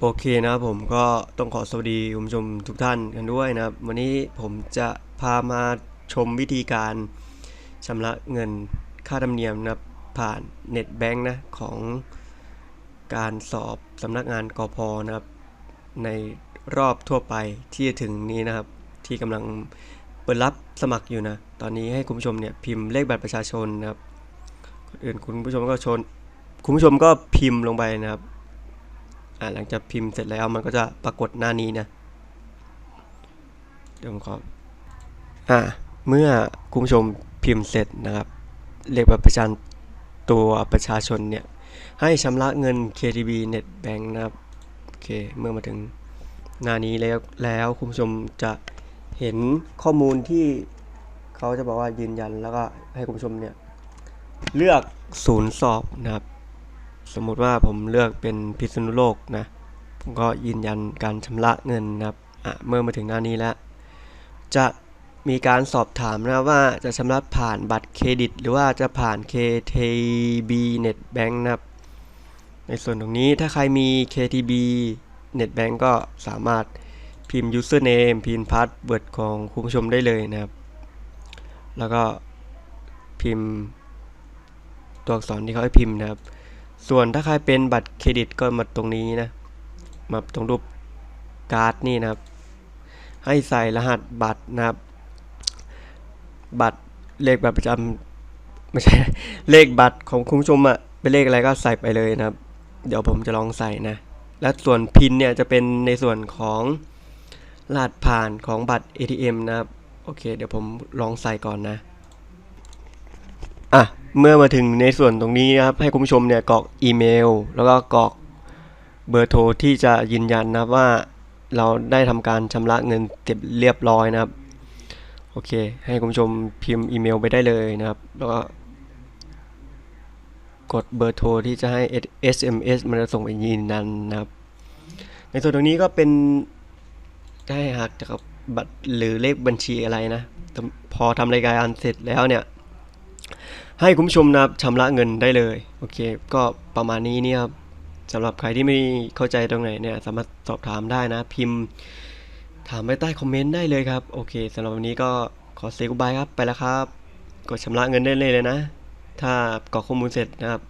โอเคนะครับผมก็ต้องขอสวัสดีคุณผู้ชมทุกท่านกันด้วยนะครับ วันนี้ผมจะพามาชมวิธีการชำระเงินค่าธรรมเนียมนะครับผ่านเน็ตแบงค์นะของการสอบสำนักงานกอพนะครับ ในรอบทั่วไปที่จะถึงนี้นะครับ ที่กำลังเปิดรับสมัครอยู่นะ ตอนนี้ให้คุณผู้ชมเนี่ยพิมพ์เลขบัตรประชาชนนะครับอื่นคุณผู้ชมก็ชน คุณผู้ชมก็พิมพ์ลงไปนะครับ หลังจากพิมพ์เสร็จแล้วมันก็จะปรากฏหน้านี้นะเดี๋ยวผมขออ่าเมื่อคุณผู้ชมพิมพ์เสร็จนะครับเลขบัตรประชาชนตัวประชาชนเนี่ยให้ชำระเงิน KTB Net Bank นะครับโอเคเมื่อมาถึงหน้านี้แล้วแล้วคุณผู้ชมจะเห็นข้อมูลที่เขาจะบอกว่ายืนยันแล้วก็ให้คุณผู้ชมเนี่ยเลือกศูนย์สอบนะครับ สมมุติว่าผมเลือกเป็นพิษณุโลกนะ ผมก็ยืนยันการชำระเงินนะครับอะเมื่อมาถึงหน้านี้แล้ว จะมีการสอบถามนะว่าจะชำระผ่านบัตรเครดิต หรือว่าจะผ่าน KTB Net Bank นะครับ ในส่วนตรงนี้ถ้าใครมี KTB Net Bank ก็สามารถพิมพ์ username พิมพ์ password ของคุณผู้ชมได้เลยนะครับ แล้วก็พิมพ์ตัวอักษรที่เขาให้พิมพ์นะครับ ส่วนถ้าใครเป็นบัตรเครดิตก็มาตรงนี้นะ มาตรงรูปการ์ดนี่นะครับ ให้ใส่รหัสบัตรนะครับ บัตรเลขบัตรประจำไม่ใช่เลขบัตรของคุณผู้ชมอะเป็นเลขอะไรก็ใส่ไปเลยนะครับ เดี๋ยวผมจะลองใส่นะ และส่วนพินเนี่ยจะเป็นในส่วนของรหัสผ่านของบัตร ATM นะครับ โอเค เดี๋ยวผมลองใส่ก่อนนะ อะ เมื่อมาถึงในส่วนตรงนี้นะครับ ให้คุณผู้ชมเนี่ยกรอกอีเมล แล้วก็กรอกเบอร์โทรที่จะยืนยันนะครับว่าเราได้ทำการชำระเงินเก็บเรียบร้อยนะครับ โอเค ให้คุณผู้ชมพิมพ์อีเมลไปได้เลยนะครับ แล้วก็กดเบอร์โทรที่จะให้ SMS มันจะส่งไปยืนยันนะครับ ในส่วนตรงนี้ก็เป็นได้หักจากบัตรหรือเลขบัญชีอะไรนะ พอทำรายการเสร็จแล้วเนี่ย ให้คุณผู้ชมนะครับชำระเงินได้เลยโอเค ก็ประมาณนี้เนี่ยครับสำหรับใครที่ไม่เข้าใจตรงไหนเนี่ยสามารถสอบถามได้นะ พิมพ์ ถามไว้ใต้คอมเมนต์ได้เลยครับโอเคสำหรับวันนี้ก็ขอเซกุบายครับไปแล้วครับ กดชำระเงินได้เลยเลยนะ ถ้ากรอกข้อมูลเสร็จนะครับ